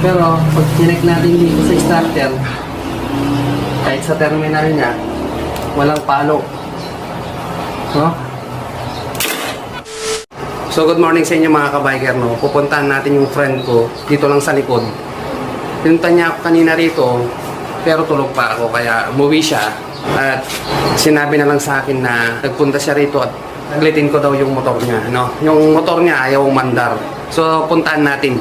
Pero pag connect natin dito sa starter, kahit sa terminal niya, walang palo. No? So good morning sa inyo mga kabiker no. Pupuntahan natin yung friend ko dito lang sa likod. Pinunta niya ako kanina rito pero tulog pa ako kaya umuwi siya at sinabi na lang sa akin na nagpunta siya rito at naglitin ko daw yung motor niya no. Yung motor niya ayaw mandar. So puntahan natin.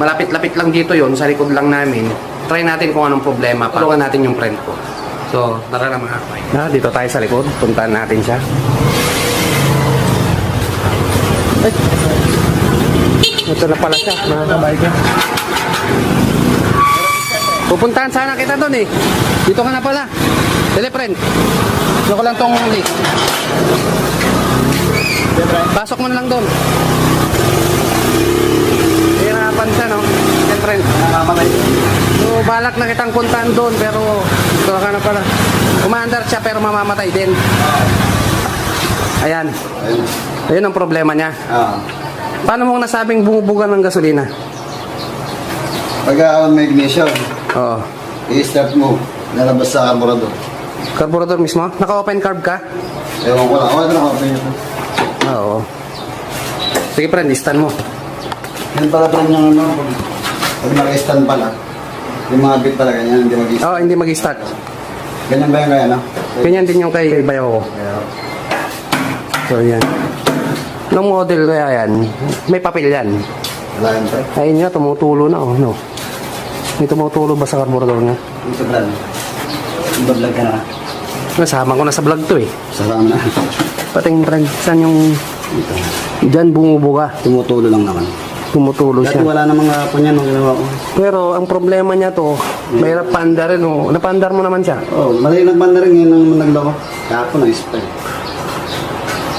Malapit-lapit lang dito yon sa likod lang namin. Try natin kung anong problema. Tulungan natin yung friend ko. So, tara na mga kabiker. Na, dito tayo sa likod. Puntahan natin siya. Ito na pala siya, mga kabiker. Pupuntahan sana kita doon eh. Dito ka na pala. Dali, friend. Dito ko lang tong list. Pasok mo na lang doon. Hirapan siya, no? Dali, friend. So, balak na kitang puntahan doon, pero dito ka na pala. Commander siya, pero mamamatay din. Ayan. Ayun ang problema niya. Ah. Paano mo nasabing bumubuga ng gasolina? Pagka may ignition, Oo. i-start mo, lalabas sa carburetor. Carburetor mismo? Naka-open carb ka? Ewan ko lang, ako ito nakapan nyo. Oo. Sige, friend, stand mo. Yan pala pa yung ano, pag, pag naka-stand pala, yung mga bit pala ganyan, hindi mag Oo, hindi mag-start. Ganyan ba yung kaya, no? Ganyan din yung kay Bayo ko. Kaya, So, yan. Anong model kaya yan? May papel yan. wala yun pa. Ayun nga, tumutulo na, oh, no? May tumutulo ba sa carburetor niya? Ito plan. Iba-vlog ka na. Nasama ko na sa vlog to, eh. Sarama na. Pating, friend, saan yung... Ito. Diyan bumubuga. Tumutulo lang naman. Tumutulo Dati siya. wala namang hapon yan nung ginawa ko. Pero ang problema niya to, mahirap paandarin, oh. Napandar mo naman siya. Oh, mali nagbanda rin ngayon nang nagloko. Kahapon na spray.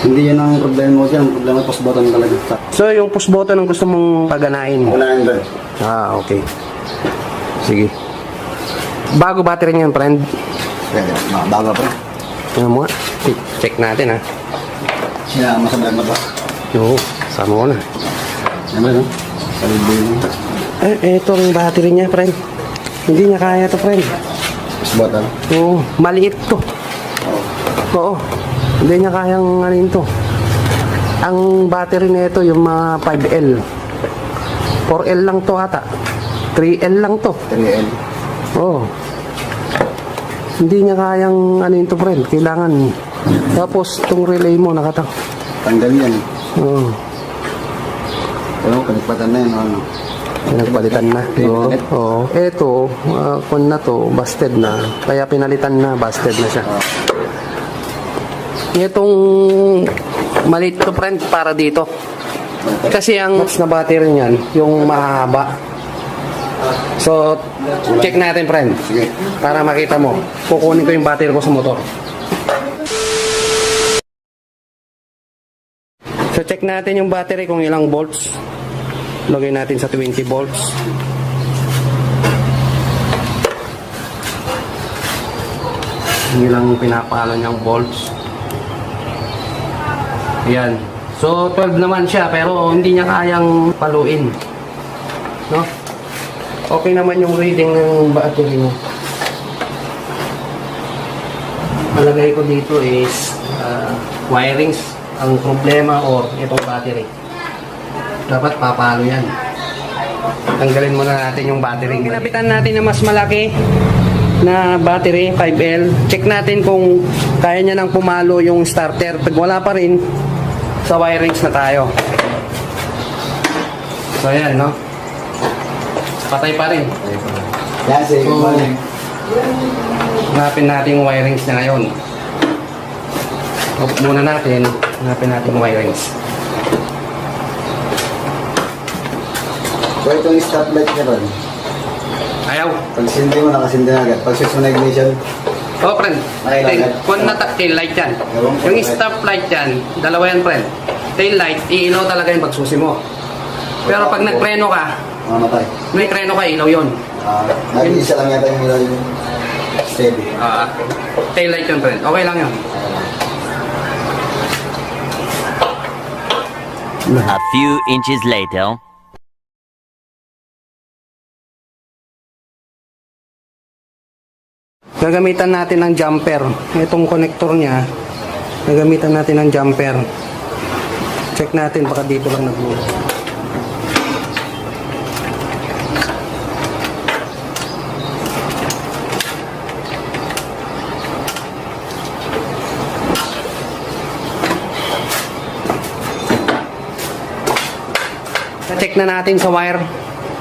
Hindi yan ang problema ko dyan. Ang problema post button talaga. So, yung push button ang gusto mong paganain. Wala ba? Ah, okay. Sige. Bago battery niyan, friend. Pwede. Mga bago pa. Ano mo nga? Check, natin, ha. Kaya masablog na ba? Oo, sama ko na. Ano no? Palibay mo. Eh, eto yung battery niya, friend. Hindi niya kaya to, friend. Post button. Oo, maliit to. Oo. Hindi niya kayang anin to. Ang battery nito yung mga 5L. 4L lang to ata. 3L lang to. 3L. Oo. Hindi niya kayang ano to, friend. Kailangan. Tapos, itong relay mo, nakata. Tanggal yan. Oo. Pero kalikpatan na yan. Ano? Pinagpalitan na. Oo. Oo. Ito, uh, kung na to, busted na. Kaya pinalitan na, busted na siya. Itong maliit to friend para dito. Kasi ang max na battery niyan, yung mahaba. So, check natin friend. Para makita mo. Kukunin ko yung battery ko sa motor. Check natin yung battery kung ilang volts. Lagay natin sa 20 volts. Ilang pinapalo niyang volts. Ayan. So, 12 naman siya, pero hindi niya kayang paluin. No? Okay naman yung reading ng battery mo. Malagay ko dito is uh, wirings ang problema or itong battery. Dapat papalo yan. Tanggalin muna natin yung battery. Ginapitan natin na mas malaki na battery 5L. Check natin kung kaya niya nang pumalo yung starter. Pag wala pa rin, sa wirings na tayo. So ayan, no? Patay pa rin. Yan, sige. Morning. Hanapin natin yung wirings na ngayon. Off muna natin. Hanapin natin yung wirings. So, ito yung stoplight niya ron. Ayaw. Pag sindi mo, nakasindi na agad. Pag switch mo na ignition, Oh, friend. Nakailangan. Tail, kung tail light yan. Ewan Yung friend. stop light yan, dalawa yan, friend. Tail light, iilaw talaga yung pagsusi mo. Pero pag nagpreno ka, mamatay. may preno ka, ilaw yun. Ah, nag-iisa lang yata yung ilaw yung steady. Ah, tail light yun, friend. Okay lang yun. A few inches later. Gagamitan natin ng jumper. Itong connector niya, gagamitan natin ng jumper. Check natin baka dito lang naglulo. Check na natin sa wire.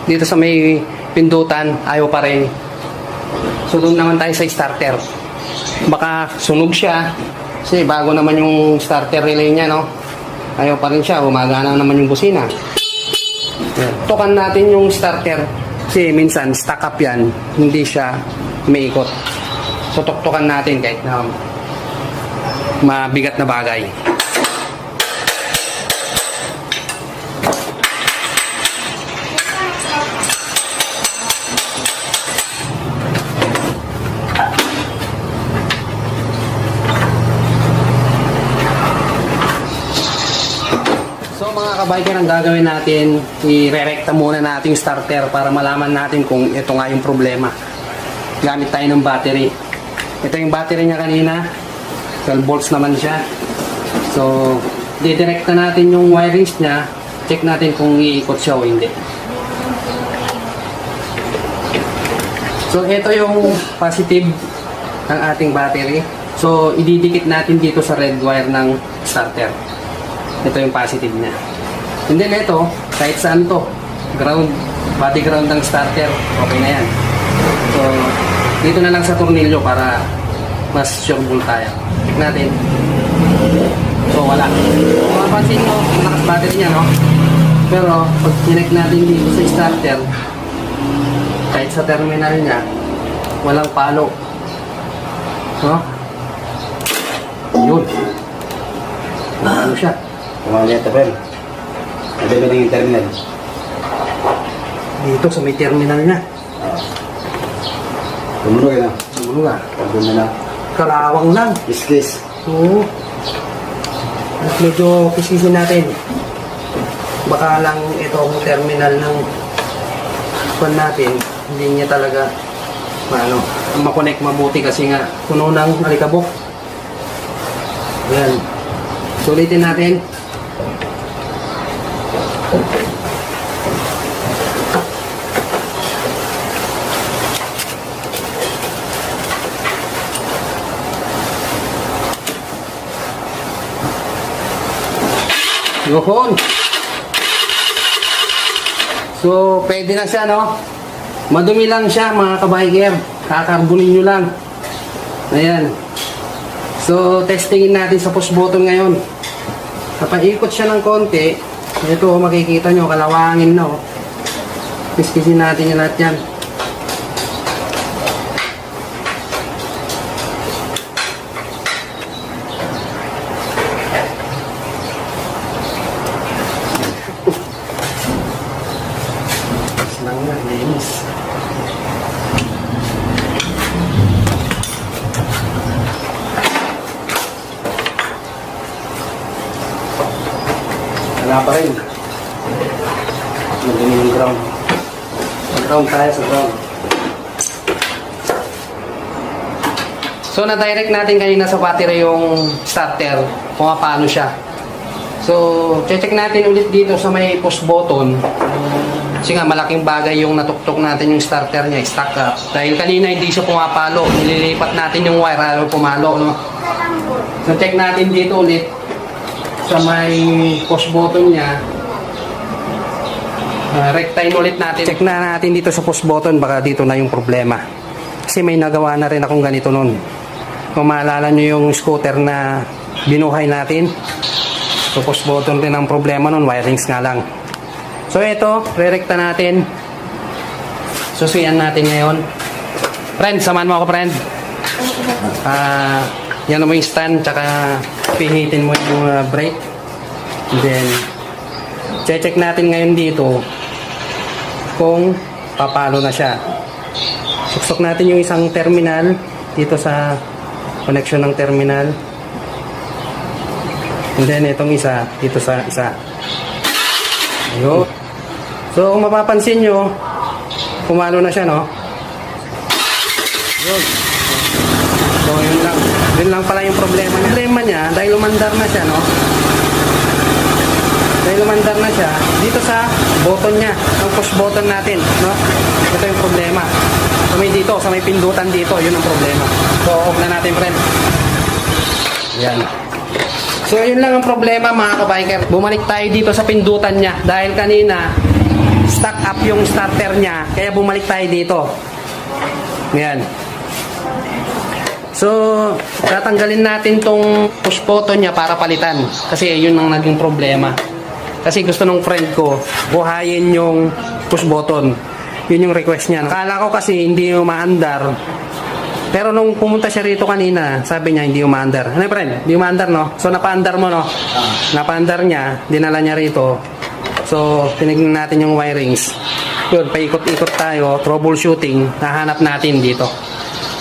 Dito sa may pindutan, ayaw pa rin. So naman tayo sa starter. Baka sunog siya. Kasi bago naman yung starter relay niya, no? Ayaw pa rin siya. Umagana naman yung busina. Tukan natin yung starter. Kasi minsan, stuck up yan. Hindi siya umiikot. So tuktukan natin kahit na mabigat na bagay. So mga kabiker, ang gagawin natin, i-rerekta muna natin yung starter para malaman natin kung ito nga yung problema. Gamit tayo ng battery. Ito yung battery niya kanina. 12 volts naman siya. So, didirekta natin yung wirings niya. Check natin kung iikot siya o hindi. So, ito yung positive ng ating battery. So, ididikit natin dito sa red wire ng starter. Ito yung positive niya. And then ito, kahit saan to, ground, body ground ng starter, okay na yan. So, dito na lang sa tornilyo para mas sureball tayo. Check natin. So, wala. Kung mapansin nyo, malakas battery niya, no? Pero, pag connect natin dito sa starter, kahit sa terminal niya, walang palo. No? Yun. Ano siya? Kumali ito, friend. Sabi mo yung terminal. Dito sa may terminal niya. Tumunog na. Ano nga? Pagod na na. Karawang lang. Kiss-kiss. Oo. At medyo kisisin natin. Baka lang itong terminal ng pan natin, hindi niya talaga ano, makonect mabuti kasi nga puno ng alikabok. Yan. Sulitin natin. Yohon. So, pwede na siya, no? Madumi lang siya, mga kabiker. Kakarbonin nyo lang. Ayan. So, testingin natin sa push button ngayon. Kapag ikot siya ng konti, ito, makikita nyo, kalawangin na, oh. Kiskisin natin yung lahat yan. Lang na, linis. Wala pa rin. Madumi yung ground. Sa ground tayo sa ground. So, na-direct natin kanina sa battery yung starter kung paano siya. So, check natin ulit dito sa may push button. Kasi nga, malaking bagay yung natuktok natin yung starter niya, stuck up. Dahil kanina hindi siya pumapalo. Nililipat natin yung wire, ayaw pumalo. No? So, check natin dito ulit sa may push button niya. Uh, rectine ulit natin. Check na natin dito sa push button, baka dito na yung problema. Kasi may nagawa na rin akong ganito nun. Kung maalala nyo yung scooter na binuhay natin, So, button din ang problema nun, wirings nga lang. So, ito, re-recta natin. Susuyan natin ngayon. Friend, samahan mo ako, friend. Ah, yan mo yung stand, tsaka pihitin mo yung uh, brake. Then, check natin ngayon dito kung papalo na siya. Suksok natin yung isang terminal dito sa connection ng terminal. And then, itong isa, dito sa isa. Ayun. So, kung mapapansin nyo, pumalo na siya, no? Yun. So, yun lang. Yun lang pala yung problema. Problema niya, dahil umandar na siya, no? Dahil umandar na siya, dito sa button niya, ang push button natin, no? Ito yung problema. Sa may dito, sa may pindutan dito, yun ang problema. So, off na natin, friend. Yan. So, yun lang ang problema, mga kabiker. Bumalik tayo dito sa pindutan niya. Dahil kanina, stuck up yung starter niya, kaya bumalik tayo dito. Yan. So, tatanggalin natin tong push button niya para palitan. Kasi yun ang naging problema. Kasi gusto nung friend ko, buhayin yung push button. Yun yung request niya. Akala ko kasi hindi umaandar. Pero nung pumunta siya rito kanina, sabi niya hindi umaandar. Ano friend? Hindi umaandar no? So napaandar mo no? Napaandar niya, dinala niya rito. So, tinignan natin yung wirings. Yun, paikot-ikot tayo, troubleshooting, nahanap natin dito.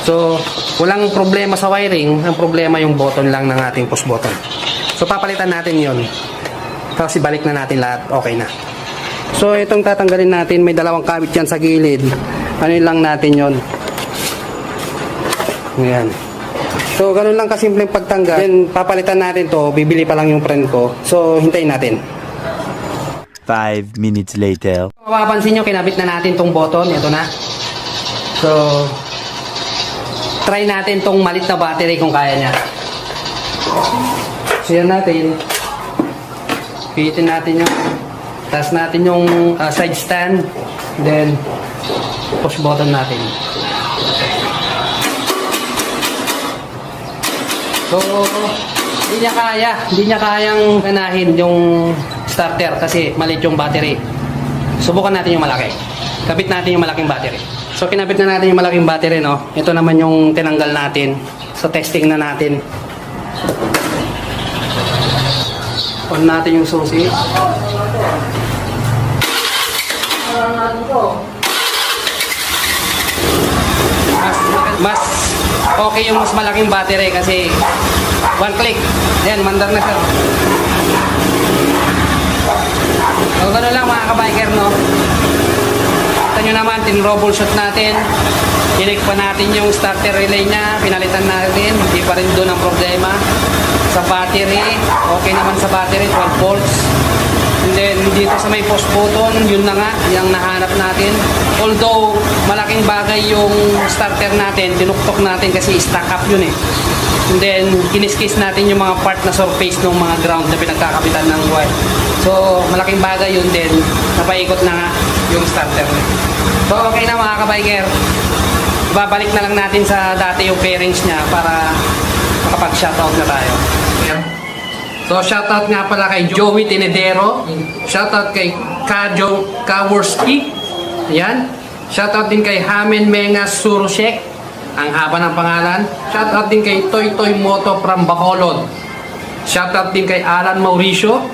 So, walang problema sa wiring, ang problema yung button lang ng ating push button. So, papalitan natin yon. Kasi balik na natin lahat, okay na. So, itong tatanggalin natin, may dalawang kabit yan sa gilid. Ano lang natin yon. Ayan. So, ganun lang kasimpleng pagtanggal. Then, papalitan natin to, bibili pa lang yung friend ko. So, hintayin natin. Five minutes later. Mapapansin nyo, kinabit na natin tong button. Ito na. So, try natin tong malit na battery kung kaya niya. So, yan natin. Pihitin natin yung taas natin yung uh, side stand. Then, push button natin. So, hindi niya kaya. Hindi niya kayang ganahin yung starter kasi maliit yung battery. Subukan natin yung malaki. Kabit natin yung malaking battery. So, kinabit na natin yung malaking battery, no? Ito naman yung tinanggal natin. So, testing na natin. On natin yung susi. Mas, mas okay yung mas malaking battery kasi one click. Ayan, mandar na siya. So, gano'n lang mga kabiker, no? Kita nyo naman, tin-troubleshoot natin. Kinik pa natin yung starter relay niya. Pinalitan natin. Hindi pa rin doon ang problema. Sa battery, okay naman sa battery, 12 volts. And then, dito sa may post button, yun na nga, yung nahanap natin. Although, malaking bagay yung starter natin, tinuktok natin kasi stack up yun eh. And then, kiniskis natin yung mga part na surface ng mga ground na pinagkakapitan ng wire. So, malaking bagay yun din. Napaikot na nga yung starter. So, okay na mga kabiker. Babalik na lang natin sa dati yung bearings niya para makapag-shoutout na tayo. So, shoutout nga pala kay Joey Tenedero. Shoutout kay Kajo Kaworski. Ayan. Shoutout din kay Hamen Menga Surushek. Ang haba ng pangalan. Shoutout din kay Toy Toy Moto from Bacolod. Shoutout din kay Alan Mauricio.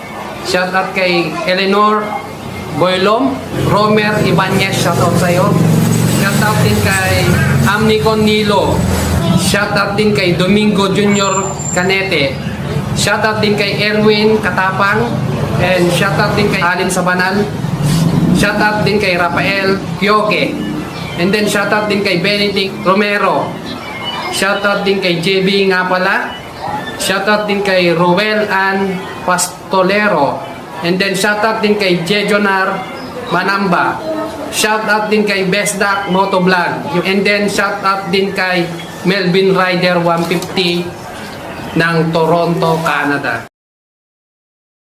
Shoutout kay Eleanor Boylom. Romer Ibanez. Shoutout sa'yo. Shoutout din kay Amnicon Nilo. Shoutout din kay Domingo Junior Canete. Shoutout din kay Erwin Katapang. And shoutout din kay Alin Sabanal. Shoutout din kay Rafael Kyoke. And then shoutout din kay Benedict Romero. Shoutout din kay JB nga pala. Shoutout din kay Ruel Ann Pastolero. And then shoutout din kay Jejonar Manamba. Shoutout din kay Bestdak Motovlog. And then shoutout din kay Melvin Rider 150 ng Toronto, Canada.